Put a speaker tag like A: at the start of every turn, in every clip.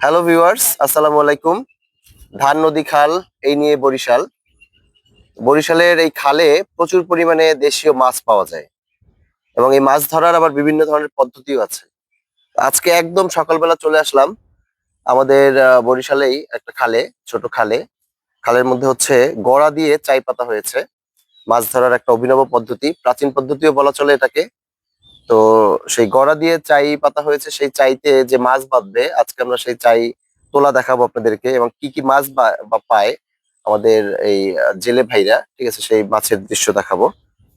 A: Hello viewers আসসালামু আলাইকুম। ধান নদী খাল, এই নিয়ে বরিশাল। বরিশালের এই খালে প্রচুর পরিমাণে দেশীয় মাছ পাওয়া যায়। এবং এই মাছ ধরার আবার বিভিন্ন ধরনের পদ্ধতিও আছে। আজকে একদম সকালবেলা চলে আসলাম আমাদের বরিশালেই একটা খালে, ছোট খালে। খালের মধ্যে হচ্ছে গড়া দিয়ে চাই পাতা হয়েছে। মাছ ধরার একটা অভিনব পদ্ধতি, প্রাচীন পদ্ধতিও বলা চলে এটাকে। তো সেই গড়া দিয়ে চাই পাতা হয়েছে, সেই চাইতে যে মাছ বাঁধবে, আজকে আমরা সেই চাই তোলা দেখাবো আপনাদেরকে এবং কি কি মাছ বা- পায় আমাদের এই জেলে ভাইরা, ঠিক আছে? সেই মাছের দৃশ্য দেখাবো।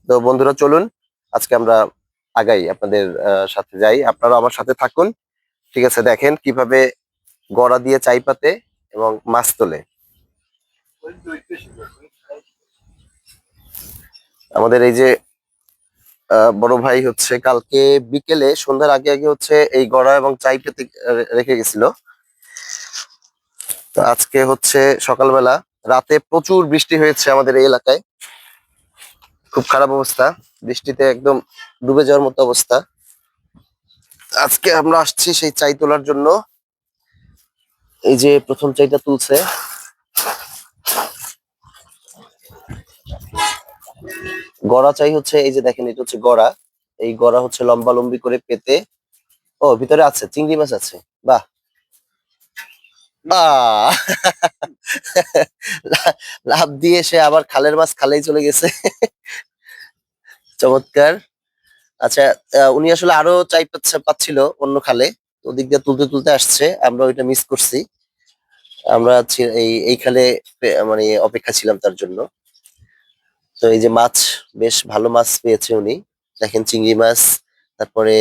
A: তো বন্ধুরা, চলুন, আজকে আমরা আগাই আপনাদের সাথে যাই। আপনারা আমার সাথে থাকুন। ঠিক আছে, দেখেন কীভাবে গড়া দিয়ে চাই পাতে এবং মাছ তোলে। আমাদের এই যে বড় ভাই হচ্ছে কালকে বিকেলে, সন্ধ্যার আগে আগে হচ্ছে এই গড়া এবং চাই পেতে রেখে গেছিল। তো আজকে হচ্ছে সকালবেলা, রাতে প্রচুর বৃষ্টি হয়েছে আমাদের এই এলাকায়। খুব খারাপ অবস্থা, বৃষ্টিতে একদম ডুবে যাওয়ার মতো অবস্থা। আজকে আমরা আসছি সেই চাই তোলার জন্য। এই যে প্রথম চাইটা তুলছে। গড়া চাই হচ্ছে, এই যে দেখেন, এটা হচ্ছে গড়া। এই গড়া হচ্ছে লম্বা লম্বি করে পেতে। ও, ভিতরে আছে, চিংড়ি মাছ আছে। বাহ। বাহ। লা- লাফ দিয়ে সে আবার খালের মাছ খালেই চলে গেছে। চমৎকার। আচ্ছা উনি আসলে আরও চাই পাচ্ছে, পাচ্ছিল অন্য খালে। ওদিক দিয়ে তুলতে তুলতে আসছে, আমরা ওইটা মিস করছি। আমরা এই এই খালে মানে অপেক্ষা ছিলাম তার জন্য। তো এই যে মাছ, বেশ ভালো মাছ পেয়েছে উনি। দেখেন চিংড়ি মাছ, তারপরে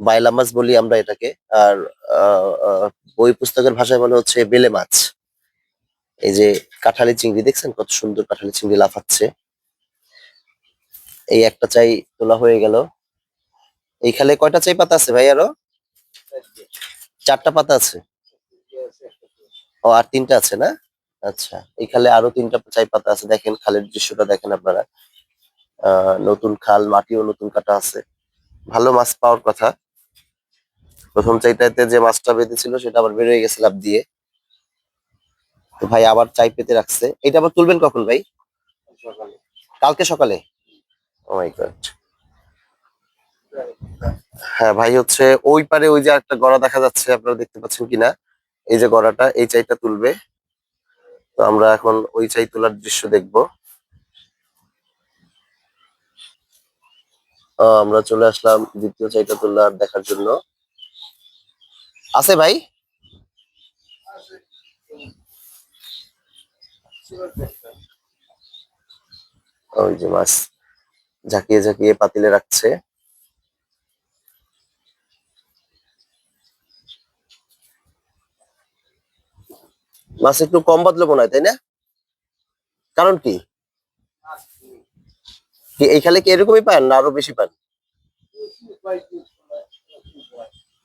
A: বাইলা মাছ বলি আমরা এটাকে। আর বই পুস্তকের ভাষায় বলা হচ্ছে বেলে মাছ। এই যে কাঁঠালি চিংড়ি, দেখছেন কত সুন্দর কাঁঠালি চিংড়ি লাফাচ্ছে। এই একটা চাই তোলা হয়ে গেল। এইখানে কয়টা চাই পাতা আছে ভাই আরও? চারটা পাতা আছে। ও, আর তিনটা আছে না? আচ্ছা এই খালে আরও তিনটা চাই পাতা আছে। দেখেন, খালের দৃশ্যটা দেখেন আপনারা। নতুন খাল, মাটিও নতুন কাটা আছে। ভালো মাছ পাওয়ার কথা। প্রথম চাইটাতে যে মাছটা বেঁধেছিল, সেটা আবার বেরোয় গেছে লাভ দিয়ে। তো ভাই আবার চাই পেতে রাখছে। এটা আবার তুলবেন কখন ভাই? কালকে সকালে। ও মাই গড হ্যাঁ ভাই হচ্ছে ওই পারে ওই যে একটা গড়া দেখা যাচ্ছে, আপনারা দেখতে পাচ্ছেন কিনা? এই যে গড়াটা, এই চাইটা তুলবে। তো আমরা এখন ওই চাই তোলার দৃশ্য দেখব। আমরা চলে আসলাম দ্বিতীয় চাইটা তোলার দেখার জন্য। আছে ভাই? ওই যে মাছ ঝাঁকিয়ে ঝাঁকিয়ে পাতিলে রাখছে। মাছ একটু কম বাদলো মনে তাই না? কারণ কি? কি এই খালে কি এরকমই পান না আরও বেশি পান?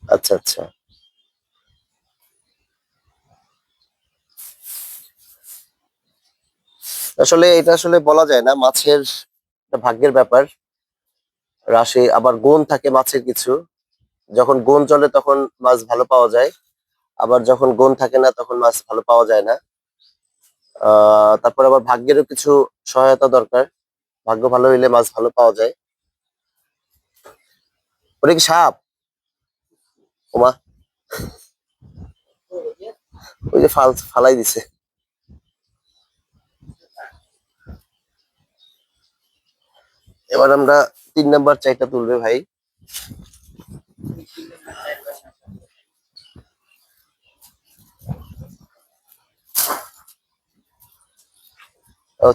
A: আচ্ছা আচ্ছা। আসলে এটা আসলে বলা যায় না, মাছের ভাগ্যের ব্যাপার। রাশি আবার গুণ থাকে মাছের কিছু। যখন গুণ চলে তখন মাছ ভালো পাওয়া যায়। আবার যখন গুণ থাকে না, তখন মাছ ভালো পাওয়া যায় না। তারপর আবার ভাগ্যেরও কিছু সহায়তা দরকার। ভাগ্য ভালো হইলে মাছ ভালো পাওয়া যায়। ওটা কি সাপ? ওমা। ওই যে ফাল, ফালাই দিছে। এবার আমরা তিন নাম্বার চাইটা তুলবে ভাই।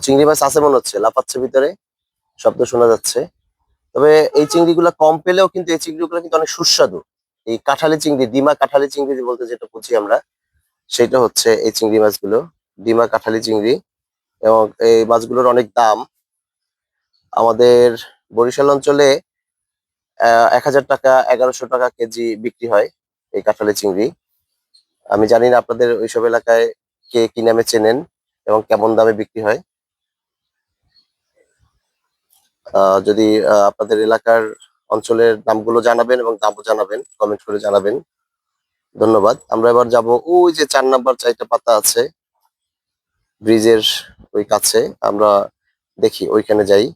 A: চিংড়ি মাছ আছে মনে হচ্ছে, লাফাচ্ছে ভিতরে, শব্দ শোনা যাচ্ছে। তবে এই চিংড়িগুলো কম পেলেও কিন্তু এই চিংড়িগুলো কিন্তু অনেক সুস্বাদু। এই কাঁঠালি চিংড়ি, ডিমা কাঁঠালি চিংড়ি বলতে যেটা বুঝি আমরা, সেটা হচ্ছে এই চিংড়ি মাছগুলো, ডিমা কাঁঠালি চিংড়ি। এবং এই মাছগুলোর অনেক দাম। আমাদের বরিশাল অঞ্চলে এক হাজার টাকা, এগারোশো টাকা কেজি বিক্রি হয় এই কাঁঠালি চিংড়ি। আমি জানি না আপনাদের ওইসব এলাকায় কে কি নামে চেনেন এবং কেমন দামে বিক্রি হয়। যদি আপনাদের এলাকার অঞ্চলের নামগুলো জানাবেন এবং দামও জানাবেন কমেন্ট করে জানাবেন। ধন্যবাদ। আমরা এবার যাব, ওই যে চার নাম্বার চারটা পাতা আছে, ব্রিজের ওই কাছে, আমরা দেখি, ওইখানে যাই।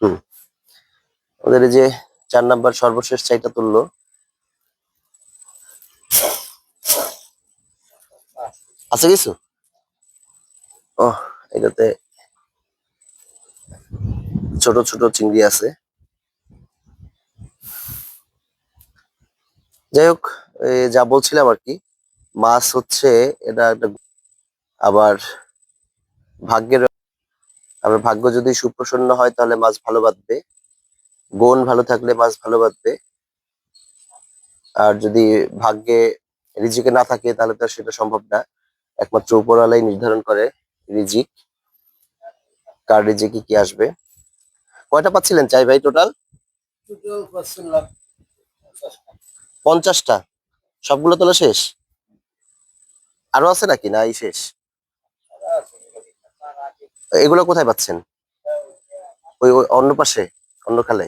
A: হুম। ওদের এই যে চার নাম্বার সর্বশেষ চাইটা তুললো। আছে কিছু? ও এটাতে ছোট ছোট চিংড়ি আছে। যাই হোক যা বলছিলাম আর কি, মাছ হচ্ছে এটা একটা আবার ভাগ্যের আবার ভাগ্য যদি সুপ্রসন্ন হয় তাহলে মাছ ভালো বাঁধবে। গুণ ভালো থাকলে মাছ ভালো বাঁধবে। আর যদি ভাগ্যে রিজিকে না থাকে তাহলে তো সেটা সম্ভব না। একমাত্র উপরওয়ালাই নির্ধারণ করে রিজিক, কার রিজিকে কি আসবে। কয়টা পাচ্ছিলেন চাই ভাই টোটাল পঞ্চাশটা। সবগুলো তোলা শেষ? আরও আছে নাকি? না এই শেষ। এগুলো কোথায় পাচ্ছেন? ওই অন্য পাশে অন্য খালে?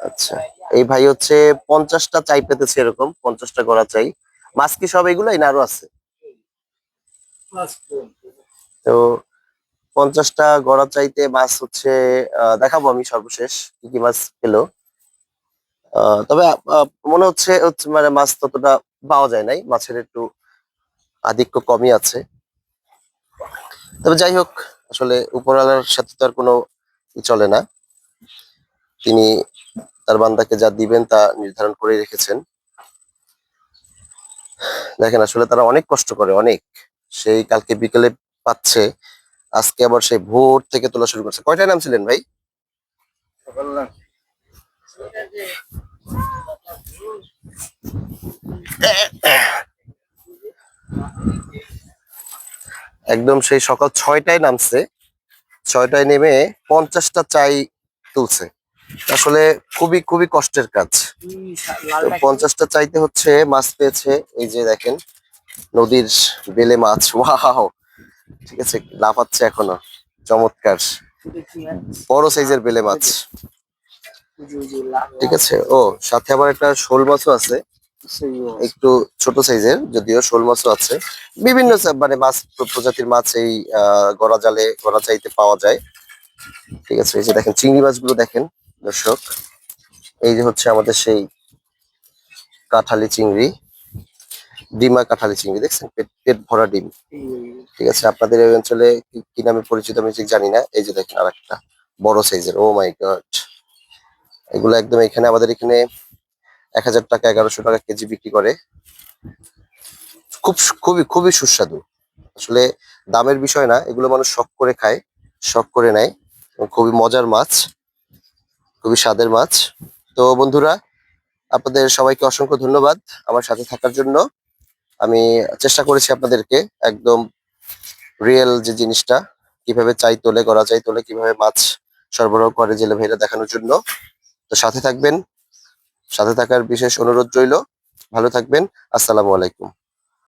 A: আচ্ছা। এই ভাই হচ্ছে পঞ্চাশটা চাই পেতেছে এরকম পঞ্চাশটা গড়া চাই। মাছ কি সব এগুলোই না আরও আছে? তো পঞ্চাশটা গড়া চাইতে মাছ হচ্ছে দেখাবো আমি সর্বশেষ কি কি মাছ পেল। তবে মনে হচ্ছে মানে মাছ ততটা পাওয়া যায় নাই, মাছের একটু আধিক্য কমই আছে। তবে যাই হোক, আসলে উপরওয়ালার সাথে তো আর কোনো চলে না। তিনি তার বান্দাকে যা দিবেন তা নির্ধারণ করে রেখেছেন। দেখেন, আসলে তারা অনেক কষ্ট করে, অনেক। সেই কালকে বিকেলে পাচ্ছে আজকে আবার সেই ভোর থেকে তোলা শুরু করছে। কয়টায় নামছিলেন ভাই? একদম সেই সকাল ছয়টায় নামছে। ছয়টায় নেমে পঞ্চাশটা চাই তুলছে। আসলে খুবই খুবই কষ্টের কাজ। পঞ্চাশটা চাইতে হচ্ছে, মাছ পেয়েছে। এই যে দেখেন, নদীর বেলে মাছ। ওয়াও ঠিক আছে, লাফাচ্ছে এখনও। চমৎকার। বড় সাইজের বেলে মাছ। ঠিক আছে, ও, সাথে আবার একটা শোল মাছও আছে। একটু ছোট সাইজের, যদিও শোল মাছও আছে। বিভিন্ন মানে মাছ প্রজাতির মাছ এই গড়া জালে, গড়া চাইতে পাওয়া যায়। ঠিক আছে, এই যে দেখেন, চিংড়ি মাছগুলো দেখেন, দর্শক। এই যে হচ্ছে আমাদের সেই কাঁঠালি চিংড়ি। ডিমা কাঁঠালি চিংড়ি, দেখছেন? পেট পেট ভরা ডিম। ঠিক আছে, আপনাদের এই অঞ্চলে কি- নামে পরিচিত আমি ঠিক জানি না। এই যে দেখেন আর একটা বড় সাইজের। ও মাই গড এগুলো একদম এখানে আমাদের এখানে এক হাজার টাকা, এগারোশো টাকা কেজি বিক্রি করে। খুব, খুবই খুবই সুস্বাদু। আসলে দামের বিষয় না, এগুলো মানুষ শখ করে খায়, শখ করে নেয়। খুবই মজার মাছ, খুবই স্বাদের মাছ। তো বন্ধুরা, আপনাদের সবাইকে অসংখ্য ধন্যবাদ আমার সাথে থাকার জন্য। আমি চেষ্টা করেছি আপনাদেরকে একদম রিয়েল যে জিনিসটা, কীভাবে চাই তোলে গড়া চাই তোলে, কীভাবে মাছ সরবরাহ করে জেলে ভাইরা দেখানোর জন্য। তো সাথে থাকবেন। সাথে থাকার বিশেষ অনুরোধ রইল। ভালো থাকবেন। আসসালামু আলাইকুম।